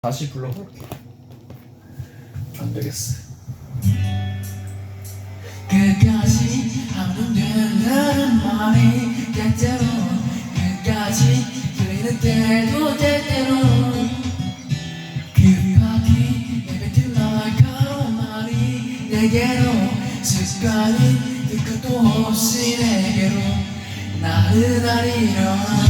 다시 불러볼게. 안 되겠어. 끝까지 하면 된다는 말이 때때로 끝까지 들리는 때도 때때로 급하게 내뱉은 날카로운 말이 내게로 습관이 끝도 없이 내게로 나른하리려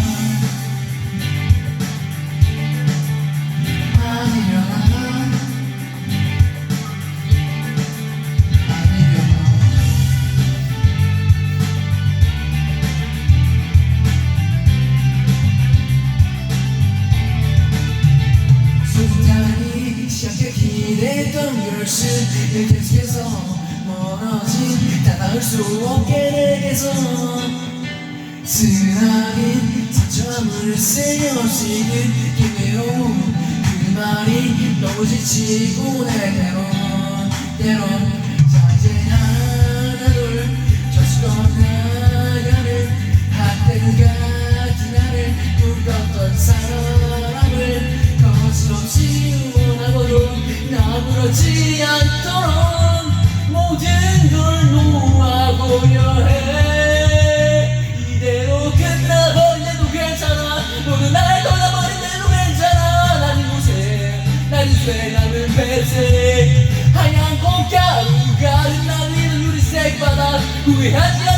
열심을 계속해서 멀어진 다 나을 수 없게 내게서 쓰라린 상처함을 느낀 외로움 그 말이 너무 지치고 내 때론 때론 자 이제 하나 나무렇지 않도록 모든 걸 놓아보려 해. 이대로 끝나버린대도 괜찮아. 모두 날 떠나버린대도 괜찮아. 난 이곳에 난 이곳에 남은 뱃에 하얀 꽃가루가 흩날리는 유리색 바닥. 후회하지 않는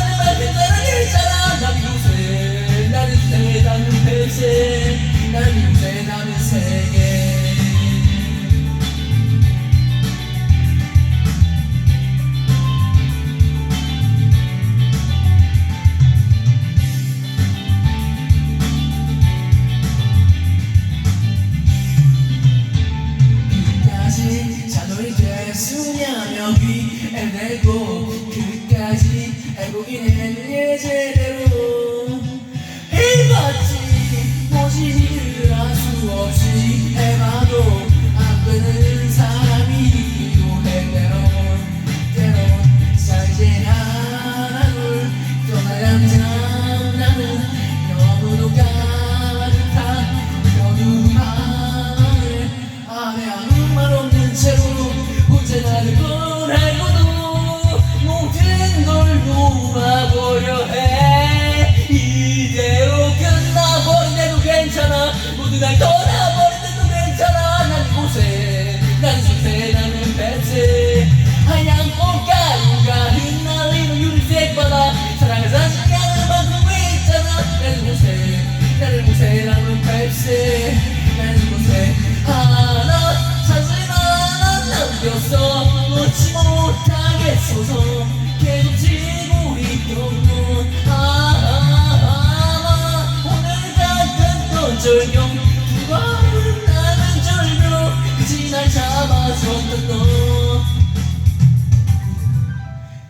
말 괜찮아 있는 예제 날 떠나버린대도 괜찮아. 난 이곳에 난 이곳에 나는 뱃에. 하얀 꽃가루가 흩날리는 유리색 바다. 사랑을 사지 않은 만큼 있잖아. 난 이곳에 난 이곳에 남은 뱃에. 난 이곳에 하나 사진 하나 남겼어. 놓지 못하겠어서 절경 두 번은 나는 절벽 그지 날 잡아줬던 너.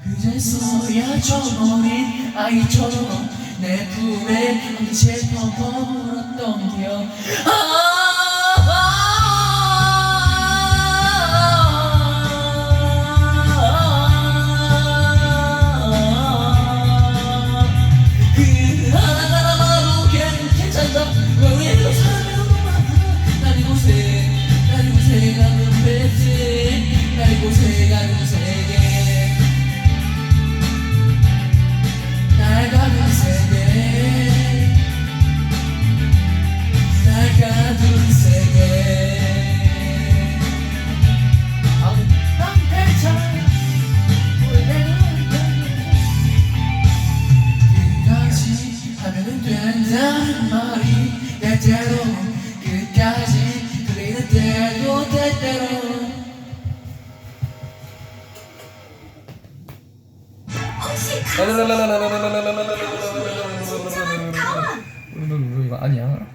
그제서야 저버린 아이처럼 내 품에 채 퍼물었던 기억. 그 된다는 말이 때때로 끝까지 그리는 때도 때때로 혹시 가 이거 아니야.